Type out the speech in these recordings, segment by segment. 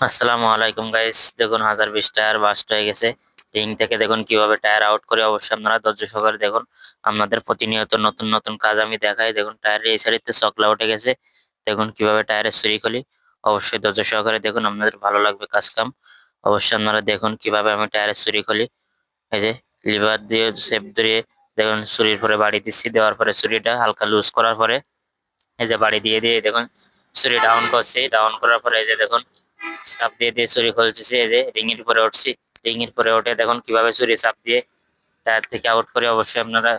আসসালামু আলাইকুম গাইস দেখুন, হাজার বিশ টায়ার বাস্ট হয়ে গেছে। রিং থেকে দেখুন, কীভাবে টায়ার আউট করে, অবশ্যই আপনারা ধৈর্য সহকারে দেখুন। আপনাদের প্রতিনিয়ত নতুন নতুন কাজ আমি দেখাই। দেখুন, টায়ারের এই সাইডে চকলা উঠে গেছে। দেখুন, কীভাবে টায়ারের সুরি খুলি। অবশ্যই ধৈর্য সহকারে দেখুন, আপনাদের ভালো লাগবে কাজ কাম। অবশ্যই আপনারা দেখুন, কীভাবে আমি টায়ারের সুরি খুলি। এই যে লিভার দিয়ে সেপ দিয়ে দেখুন সুরির পরে বাড়ি দিচ্ছি। দেওয়ার পরে সুরিটা হালকা লুজ করার পরে, এই যে, বাড়ি দিয়ে দিয়ে, দেখুন সুরি ডাউন করছি। ডাউন করার পরে এই যে, দেখুন সাপ দিয়ে দিয়ে চুরি খুলতেছি এই যে রিং এর উঠছি। রিং এর পরে উঠে দেখুন কীভাবে চুরি সাপ দিয়ে টায়ার থেকে আউট করে অবশ্যই আপনারা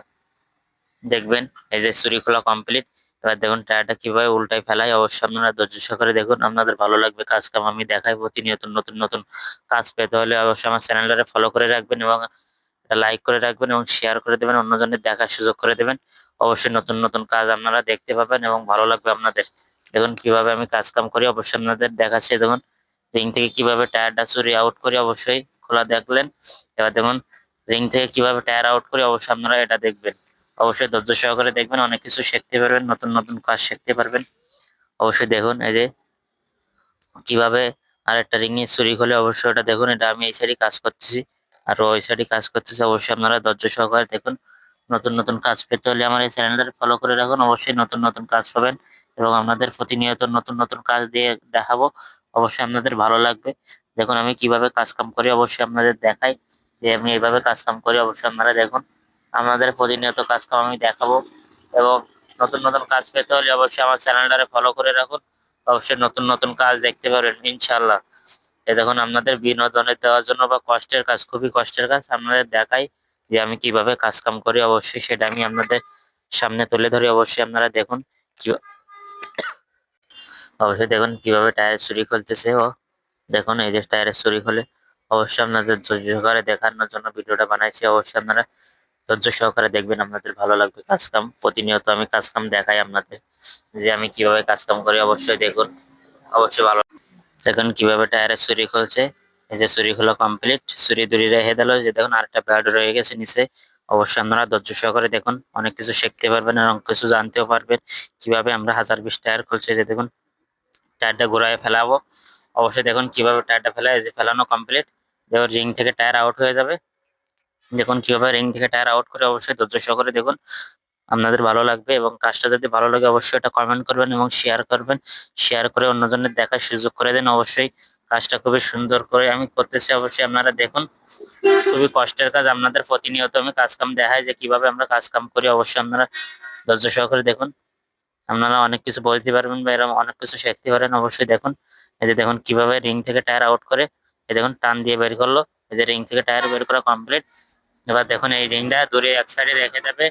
দেখবেন। এই যে চুরি খোলা কমপ্লিট এবার দেখুন টায়ারটা কীভাবে উল্টায় ফেলাই অবশ্যই আপনারা ধৈর্য সহকারে দেখুন। আপনাদের ভালো লাগবে, কাজ কাম আমি দেখাই প্রতিনিয়ত নতুন নতুন কাজ পেতে হলে অবশ্যই আমার চ্যানেলটারে ফলো করে রাখবেন এবং লাইক করে রাখবেন এবং শেয়ার করে দেবেন, অন্যজনের দেখার সুযোগ করে দেবেন। অবশ্যই নতুন নতুন কাজ আপনারা দেখতে পাবেন এবং ভালো লাগবে আপনাদের। দেখুন কীভাবে আমি কাজ কাম করি, অবশ্যই আপনাদের দেখাচ্ছি। দেখুন রিং থেকে কীভাবে টায়ারটা চুরি আউট করি অবশ্যই খোলা দেখলেন। এবার দেখুন রিং থেকে কীভাবে টায়ার আউট করি অবশ্যই আপনারা এটা দেখবেন। অবশ্যই ধৈর্য সহকারে দেখবেন, অনেক কিছু শিখতে পারবেন, নতুন নতুন কাজ শিখতে পারবেন। অবশ্যই দেখুন, এই যে কীভাবে আর একটা রিং এ চুরি হলে অবশ্যই এটা দেখুন, এটা আমি এই সাইডে কাজ করতেছি, আর ওই সাইডে কাজ করতেছি, অবশ্যই আপনারা ধৈর্য সহকারে দেখুন। নতুন নতুন কাজ পেতে হলে আমার এই চ্যানেলটা ফলো করে রাখুন, অবশ্যই নতুন নতুন কাজ পাবেন এবং আপনাদের প্রতিনিয়ত নতুন নতুন কাজ দিয়ে দেখাবো। অবশ্যই আপনাদের ভালো লাগবে। দেখুন, আমি কীভাবে কাজ কাম করি, অবশ্যই আপনাদের দেখাই। যে আমি এইভাবে কাজ কাম করি, অবশ্যই আপনারা দেখুন। আমাদের প্রতিনিয়ত কাজ কাম আমি দেখাবো এবং নতুন নতুন কাজ পেতে হলে অবশ্যই আমার চ্যানেলটারে ফলো করে রাখুন। অবশ্যই নতুন নতুন কাজ দেখতে পারেন ইনশাল্লাহ এ দেখুন, আপনাদের বিনোদনের দেওয়ার জন্য বা কষ্টের কাজ, খুবই কষ্টের কাজ আপনাদের দেখাই যে আমি কীভাবে কাজ কাম করি। অবশ্যই সেটা আমি আপনাদের সামনে তুলে ধরি। অবশ্যই আপনারা দেখুন কি অবশ্যই দেখুন কীভাবে টায়ার চুরি খুলতেছে ও। দেখুন, এই যে টায়ারের চুরি খুলে অবশ্যই আপনাদের ধৈর্য সহকারে দেখানোর জন্য ভিডিওটা বানাইছি। অবশ্যই আপনারা ধৈর্য সহকারে দেখবেন আপনাদের ভালো লাগবে কাজ কাম। প্রতিনিয়ত আমি কাজ কাম দেখাই আপনাদের যে আমি কীভাবে কাজ কাম করি, অবশ্যই দেখুন। অবশ্যই ভালো দেখুন কীভাবে টায়ারের চুরি খুলছে। এই যে চুরি খোলা কমপ্লিট, চুরি দুরি রেখে দিল। যে দেখুন, আরেকটা প্যাড রয়ে গেছে নিচে। অবশ্যই আপনারা ধৈর্য সহকারে দেখুন, অনেক কিছু শিখতে পারবেন এবং কিছু জানতেও পারবেন কীভাবে আমরা হাজার বিশ টায়ার খুলছে। যে দেখুন টায়ারটা ঘুরায় ফেলাবো। অবশ্যই দেখুন কীভাবে টায়ারটা ফেলা যে ফেলানো কমপ্লিট দেখুন রিং থেকে টায়ার আউট হয়ে যাবে। দেখুন কীভাবে রিং থেকে টায়ার আউট করে অবশ্যই ধৈর্য সহকারে দেখুন। আপনাদের ভালো লাগবে এবং কাজটা যদি ভালো লাগে অবশ্যই এটা কমেন্ট করবেন এবং শেয়ার করবেন। শেয়ার করে অন্যজনের দেখার সুযোগ করে দেন অবশ্যই। কাজটা খুবই সুন্দর করে আমি করতেছি, অবশ্যই আপনারা দেখুন। খুবই কষ্টের কাজ, আপনাদের প্রতিনিয়ত আমি কাজ কাম দেখাই যে কীভাবে আমরা কাজ কাম করি, অবশ্যই আপনারা ধৈর্য সহকারে দেখুন। আপনারা অনেক কিছু বলতে পারবেন বা এরকম অনেক কিছু শিখতে পারেন, অবশ্যই দেখুন। এই যে দেখুন, কীভাবে রিং থেকে টায়ার আউট করে, এই দেখুন, টান দিয়ে বের করল। এই যে রিং থেকে টায়ার বের করা কমপ্লিট এবার দেখুন, এই রিংটা দূরে এক সাইডে রেখে দেবে।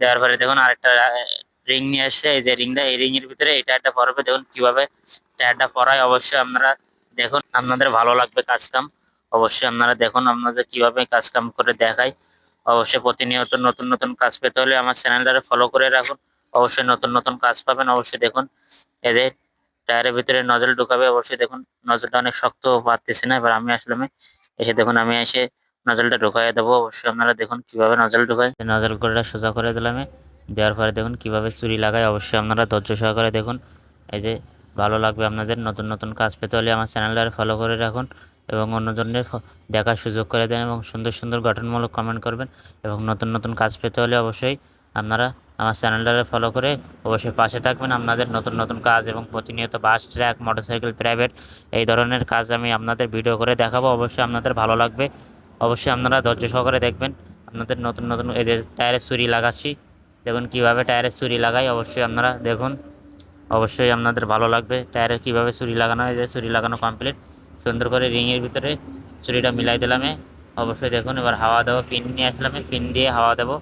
দেওয়ার পরে দেখুন, আরেকটা রিং নিয়ে আসছে এই যে রিংটা এই রিং এর ভিতরে এই টায়ারটা পরবে দেখুন, কীভাবে টায়ারটা পরায় অবশ্যই আপনারা দেখুন, আপনাদের ভালো লাগবে কাজকাম অবশ্যই আপনারা দেখুন, আপনাদের কীভাবে কাজকাম করে দেখায়। অবশ্যই প্রতিনিয়ত নতুন নতুন কাজ পেতে হলে আমার চ্যানেলটারে ফলো করে রাখুন। অবশ্যই নতুন নতুন কাজ পাবেন, অবশ্যই দেখুন। এদের টায়ারের ভিতরে নজল ঢুকাবে, অবশ্যই দেখুন, নজলটা অনেক শক্ত পারতেছে না, এবার আমি আসলাম এসে দেখুন, আমি এসে নজলটা ঢুকাই দেবো। অবশ্যই আপনারা দেখুন কীভাবে নজল ঢুকায়। নজল করে সোজা করে দিলাম দেওয়ার পরে দেখুন কীভাবে চুরি লাগায়। অবশ্যই আপনারা ধৈর্য সহকারে দেখুন, এই যে ভালো লাগবে আপনাদের, নতুন নতুন কাজ পেতে হলে আমার চ্যানেলটা ফলো করে রাখুন এবং অন্যজনের দেখার সুযোগ করে দেন এবং সুন্দর সুন্দর গঠনমূলক কমেন্ট করবেন এবং নতুন নতুন কাজ পেতে হলে অবশ্যই আপনারা আমার চ্যানেলটাকে ফলো করে অবশ্যই পাশে থাকবেন। আপনাদের নতুন নতুন কাজ এবং প্রতিনিয়ত বাস ট্র্যাক মোটরসাইকেল প্রাইভেট এই ধরনের কাজ আমি আপনাদের ভিডিও করে দেখাবো। অবশ্যই আপনাদের ভালো লাগবে। অবশ্যই আপনারা ধৈর্য সহকারে দেখবেন। আপনাদের নতুন নতুন এই যে টায়ারের চুরি লাগাচ্ছি, দেখুন কীভাবে টায়ারের চুরি লাগাই, অবশ্যই আপনারা দেখুন। অবশ্যই আপনাদের ভালো লাগবে। টায়ারে কীভাবে চুরি লাগানো হয় যে চুরি লাগানো কমপ্লিট সুন্দর করে রিংয়ের ভিতরে চুরিটা মিলাই দিলামে অবশ্যই দেখুন, এবার হাওয়া দেবো পিন নিয়ে আসলামে পিন দিয়ে হাওয়া দেবো।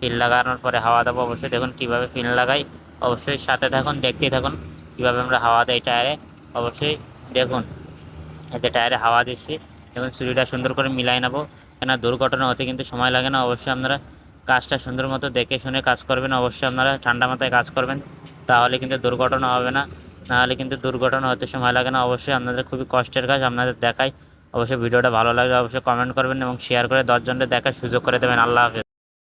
পিন লাগানোর পরে হাওয়া দেবো, অবশ্যই দেখুন কীভাবে পিন লাগাই। অবশ্যই সাথে থাকুন দেখতেই থাকুন কীভাবে আমরা হাওয়া দেয় টায়ারে। অবশ্যই দেখুন এতে টায়ারে হাওয়া দিচ্ছি। দেখুন চুরিটা সুন্দর করে মিলাই নেব। কেন দুর্ঘটনা হতে কিন্তু সময় লাগে না। অবশ্যই আপনারা কাজটা সুন্দর মতো দেখে শুনে কাজ করবেন। অবশ্যই আপনারা ঠান্ডা মাথায় কাজ করবেন, তাহলে কিন্তু দুর্ঘটনা হবে না। নাহলে কিন্তু দুর্ঘটনা হতে সময় লাগে না। অবশ্যই আপনাদের খুবই কষ্টের কাজ আপনাদের দেখাই। অবশ্যই ভিডিওটা ভালো লাগলে অবশ্যই কমেন্ট করবেন এবং শেয়ার করে দশজনকে দেখার সুযোগ করে দেবেন। আল্লাহ হাফেজ।